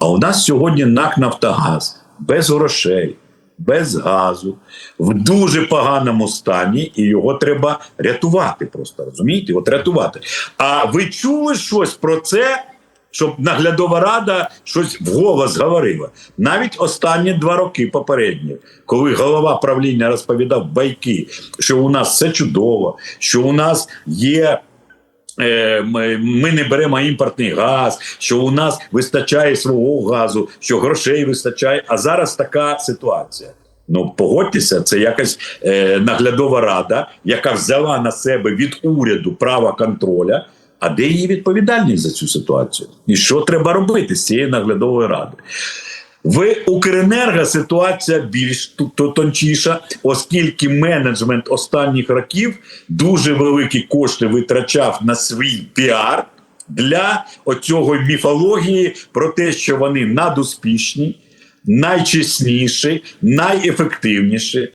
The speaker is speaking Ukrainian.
А у нас сьогодні НАК Нафтогаз без грошей, без газу, в дуже поганому стані, і його треба рятувати. Просто розумієте? От рятувати. А ви чули щось про це? Щоб наглядова рада щось вголос говорила. Навіть останні два роки попередні, коли голова правління розповідав байки, що у нас все чудово, що у нас є ми ми не беремо імпортний газ, що у нас вистачає свого газу, що грошей вистачає. А зараз така ситуація. Ну погодьтеся, це якась е, наглядова рада, яка взяла на себе від уряду право контроля. А де її відповідальність за цю ситуацію? І що треба робити з цією наглядовою радою? В Укренерго ситуація більш тончіша, оскільки менеджмент останніх років дуже великі кошти витрачав на свій піар для оцього міфології про те, що вони надуспішні, найчесніші, найефективніші.